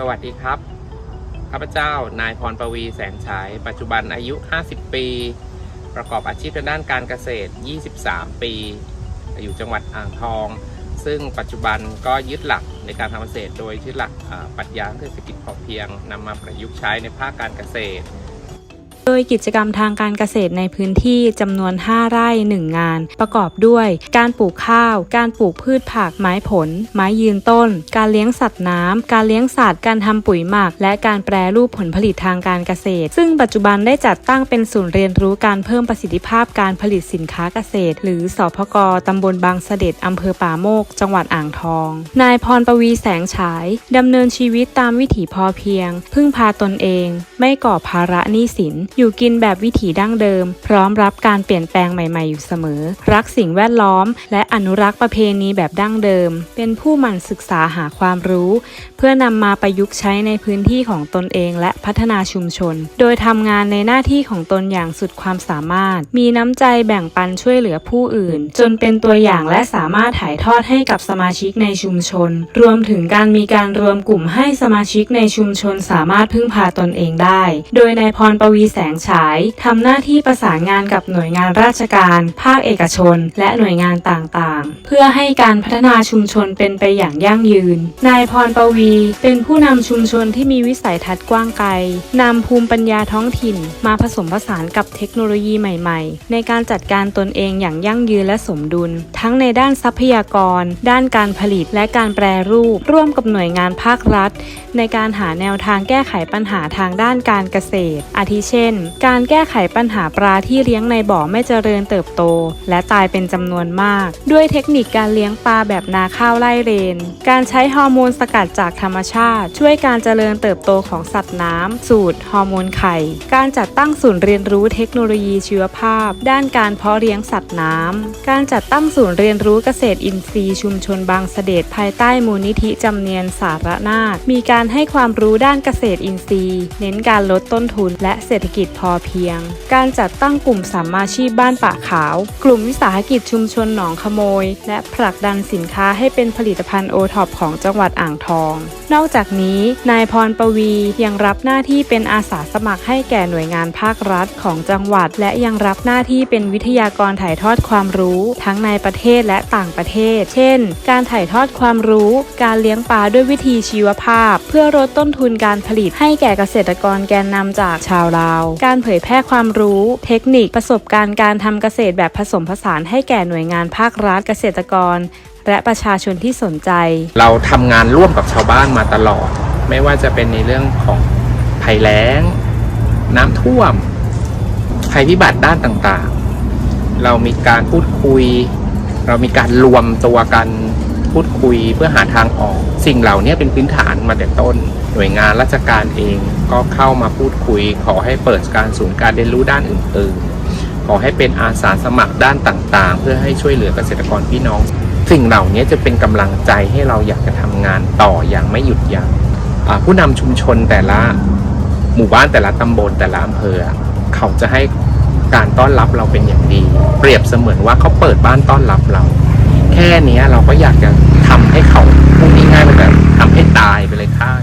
สวัสดีครับ ข้าพเจ้า นายพรประวีแสงฉาย ปัจจุบันอายุ 50 ปี ประกอบอาชีพทางด้านการเกษตร 23 ปี อยู่จังหวัดอ่างทอง ซึ่งปัจจุบันก็ยึดหลักในการทำเกษตร โดยยึดหลักปรัชญาเศรษฐกิจพอเพียงนำมาประยุกต์ใช้ในภาคการเกษตร โดยกิจกรรมทางการเกษตรในพื้นที่จำนวน 5 ไร่ 1 งาน ประกอบด้วย การปลูกข้าว การปลูกพืชผัก ไม้ผล ไม้ยืนต้น การเลี้ยงสัตว์น้ำ การเลี้ยงสัตว์ การทำปุ๋ยหมัก และการแปรรูปผลผลิตทางการเกษตร ซึ่งปัจจุบันได้จัดตั้งเป็นศูนย์เรียนรู้การเพิ่มประสิทธิภาพการผลิตสินค้าเกษตร หรือสพกตำบลบางเสด็จอำเภอป่าโมก จังหวัดอ่างทอง นายพรประวีแสงฉายดำเนินชีวิตตามวิถีพอเพียง พึ่งพาตนเอง ไม่ก่อภาระหนี้สินอยู่กินแบบวิถีดั้งเดิม พร้อมรับการเปลี่ยนแปลงใหม่ๆอยู่เสมอ รักสิ่งแวดล้อม และอนุรักษ์ประเพณีแบบดั้งเดิม เป็นผู้หมั่นศึกษาหาความรู้ เพื่อนำมาประยุกต์ใช้ในพื้นที่ของตนเองและพัฒนาชุมชน โดยทำงานในหน้าที่ของตนอย่างสุดความสามารถ มีน้ำใจแบ่งปันช่วยเหลือผู้อื่น จนเป็นตัวอย่างและสามารถถ่ายทอดให้กับสมาชิกในชุมชน รวมถึงการมีการรวมกลุ่มให้สมาชิกในชุมชนสามารถพึ่งพาตนเองได้ โดยนายพรประวีแสงฉายทำหน้าที่ประสานงานกับหน่วยงานราชการ ภาคเอกชน และหน่วยงานต่างๆ เพื่อให้การพัฒนาชุมชนเป็นไปอย่างยั่งยืน นายพรประวี เป็นผู้นำชุมชนที่มีวิสัยทัศน์กว้างไกลนำภูมิปัญญาท้องถิ่น มาผสมผสานกับเทคโนโลยีใหม่ๆ ในการจัดการตนเองอย่างยั่งยืนและสมดุล ทั้งในด้านทรัพยากร ด้านการผลิตและการแปรรูป ร่วมกับหน่วยงานภาครัฐ ในการหาแนวทางแก้ไขปัญหาทางด้านการเกษตร อาทิเช่นการแก้ไขปัญหาปลาที่เลี้ยงในบ่อไม่เจริญเติบโต และตายเป็นจำนวนมาก ด้วยเทคนิคการเลี้ยงปลาแบบนาข้าวไล่เรน การใช้ฮอร์โมนสกัดจากธรรมชาติ ช่วยการเจริญเติบโตของสัตว์น้ำ สูตรฮอร์โมนไข่ การจัดตั้งศูนย์เรียนรู้เทคโนโลยีชีวภาพ ด้านการเพาะเลี้ยงสัตว์น้ำ การจัดตั้งศูนย์เรียนรู้เกษตรอินทรีย์ชุมชนบางเสด็จภายใต้มูลนิธิจำเนียนสารนาถมีการให้ความรู้ด้านเกษตรอินทรีย์ เน้นการลดต้นทุนและเศรษฐกิจพอเพียง การจัดตั้งกลุ่มสัมมาชีพบ้านป่าขาว กลุ่มวิสาหกิจชุมชนหนองขโมย และผลักดันสินค้าให้เป็นผลิตภัณฑ์โอท็อปของจังหวัดอ่างทอง นอกจากนี้ นายพรประวียังรับหน้าที่เป็นอาสาสมัครให้แก่หน่วยงานภาครัฐของจังหวัด และยังรับหน้าที่เป็นวิทยากรถ่ายทอดความรู้ทั้งในประเทศและต่างประเทศ เช่น การถ่ายทอดความรู้ การเลี้ยงปลาด้วยวิธีชีวภาพ เพื่อลดต้นทุนการผลิตให้แก่เกษตรกรแกนนำจากชาวลาวการเผยแพร่ความรู้ เทคนิคประสบการณ์การทำเกษตรแบบผสมผสานให้แก่หน่วยงานภาครัฐเกษตรกร และประชาชนที่สนใจ เราทำงานร่วมกับชาวบ้านมาตลอด ไม่ว่าจะเป็นในเรื่องของภัยแล้ง น้ำท่วม ภัยพิบัติด้านต่างๆ เรามีการพูดคุย เรามีการรวมตัวกัน พูดคุยเพื่อหาทางออก สิ่งเหล่านี้เป็นพื้นฐานมาแต่ต้น หน่วยงานราชการเองก็เข้ามาพูดคุย ขอให้เปิดการศูนย์การเรียนรู้ด้านอื่นๆ ขอให้เป็นอาสาสมัครด้านต่างๆ เพื่อให้ช่วยเหลือเกษตรกรพี่น้อง สิ่งเหล่านี้จะเป็นกำลังใจให้เราอยากจะทำงานต่ออย่างไม่หยุดยัง้งผู้นำชุมชนแต่ละหมู่บ้านแต่ละตำบลแต่ละอำเภอเขาจะให้การต้อนรับเราเป็นอย่างดี เปรียบเสมือนว่าเขาเปิดบ้านต้อนรับเรา แค่นี้เราก็อยากจะทำให้เขาพูดง่ายๆมันแบบทำให้ตายไปเลยข้าง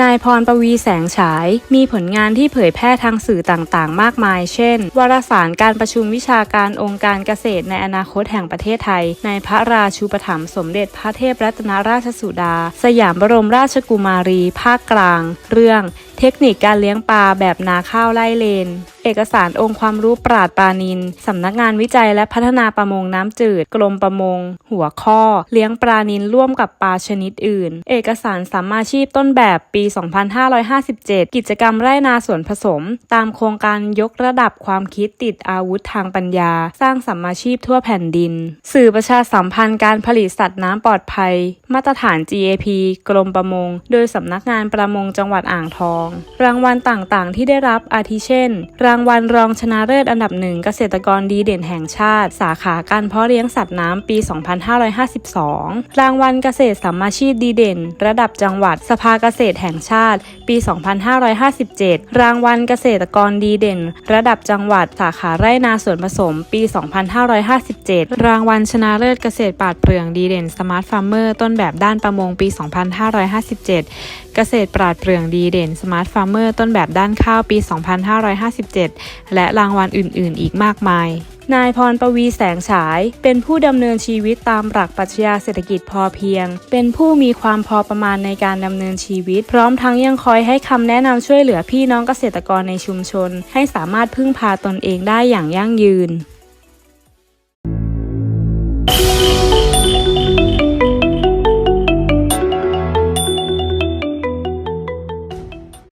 นายพรประวีแสงฉาย มีผลงานที่เผยแพร่ทางสื่อต่างๆ มากมาย เช่น วารสารการประชุมวิชาการองค์การเกษตรในอนาคตแห่งประเทศไทย ในพระราชูปถัมภ์สมเด็จพระเทพรัตนราชสุดา สยามบรมราชกุมารี ภาคกลาง เรื่อง เทคนิคการเลี้ยงปลาแบบนาข้าวไล่เลน เอกสารองค์ความรู้ปราดปรานิน สำนักงานวิจัยและพัฒนาประมงน้ำจืด กรมประมง หัวข้อ เลี้ยงปลานินร่วมกับปลาชนิดอื่น เอกสารสัมมาชีพต้นแบบปี 2557 กิจกรรมไร่นาสวนผสม ตามโครงการยกระดับความคิดติดอาวุธทางปัญญา สร้างสัมมาชีพทั่วแผ่นดิน สื่อประชาสัมพันธ์การผลิตสัตว์น้ำปลอดภัย มาตรฐาน GAP กรมประมง โดยสำนักงานประมงจังหวัดอ่างทองรางวัลต่างๆ ที่ได้รับอาทิเช่น รางวัลรองชนะเลิศอันดับหนึ่งเกษตรกรดีเด่นแห่งชาติ สาขาการเพาะเลี้ยงสัตว์น้ำปี 2552 รางวัลเกษตรสัมมาชีพดีเด่น ระดับจังหวัดสภาเกษตรแห่งชาติ ปี 2557 รางวัลเกษตรกรดีเด่น ระดับจังหวัดสาขาไร่นาสวนผสม ปี 2557 รางวัลชนะเลิศเกษตรปราดเปรื่องดีเด่นสมาร์ทฟาร์มเมอร์ต้นแบบด้านประมงปี 2557 เกษตรปราดเปรื่องดีเด่นสมาร์ทฟาร์มเมอร์ต้นแบบด้านข้าวปี 2557 และรางวัลอื่น ๆ อีกมากมาย นายพรปวีแสงฉาย เป็นผู้ดำเนินชีวิตตามหลักปรัชญาเศรษฐกิจพอเพียง เป็นผู้มีความพอประมาณในการดำเนินชีวิต พร้อมทั้งยังคอยให้คำแนะนำช่วยเหลือพี่น้องเกษตรกรในชุมชน ให้สามารถพึ่งพาตนเองได้อย่างยั่งยืน